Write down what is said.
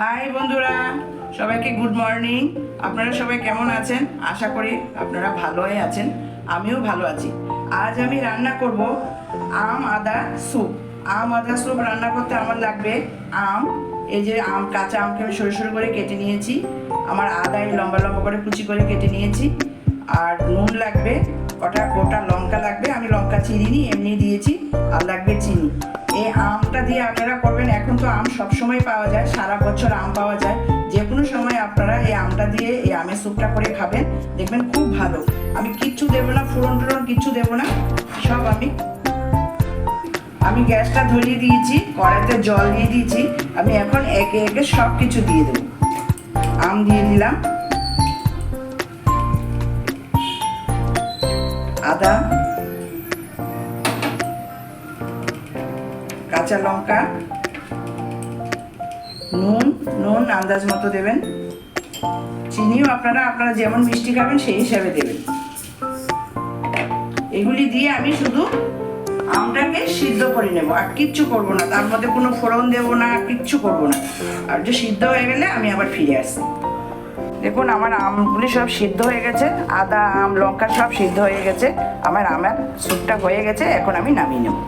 High বন্ধুরা। সবাইকে good morning আপনারা সবাই কেমন আছেন? আশা করি আপনারা ভালোই আছেন। আমিও ভালো আছি। আজ আমি রান্না করব আম আদা স্যুপ। আম আদা স্যুপ রান্না করতে আমার লাগবে আম। এই যে আম, কাঁচা আমকে আমি সরু সরু করে কেটে নিয়েছি। আমার আদাই লম্বা লম্বা করে কুচি করে কেটে নিয়েছি। আর নুন লাগবে, কটা গোটা লঙ্কা লাগবে। আমি লঙ্কা চিনি এমনি দিয়েছি। আর লাগবে চিনি। এই আমটা দিয়ে আপনারা করবেন। এখন তো আম সব সময় পাওয়া যায়, সারা বছর আম পাওয়া যায়। যে কোনো সময় আপনারা এই আমটা দিয়ে এই আমের স্যুপটা করে খাবেন। দেখবেন খুব ভালো। আমি কিচ্ছু দেবো না ফুরন টুরন কিচ্ছু দেবো না। সব আমি আমি গ্যাসটা ধরিয়ে দিয়েছি, কড়াইতে জল দিয়ে দিয়েছি। আমি এখন একে একে সব কিছু দিয়ে দেবো। আম দিয়ে দিলাম। আদা কাঁচা লঙ্কা, নুন নুন আন্দাজ মতো দেবেন। চিনিও আপনারা আপনারা যেমন মিষ্টি খাবেন, সেই হিসাবে দেবেন। এগুলি দিয়ে আমি শুধু আমটাকে সিদ্ধ করে নেব। আর কিচ্ছু করব না, তার মধ্যে কোনো ফোড়ন দেব না, কিচ্ছু করব না। আর যে সিদ্ধ হয়ে গেলে আমি আবার ফিরে আসি দেখুন, আমার আমগুলি সব সিদ্ধ হয়ে গেছে। আদা, আম, লঙ্কা সব সিদ্ধ হয়ে গেছে। আমার আমার স্যুপটা হয়ে গেছে, এখন আমি নামিয়ে নেব।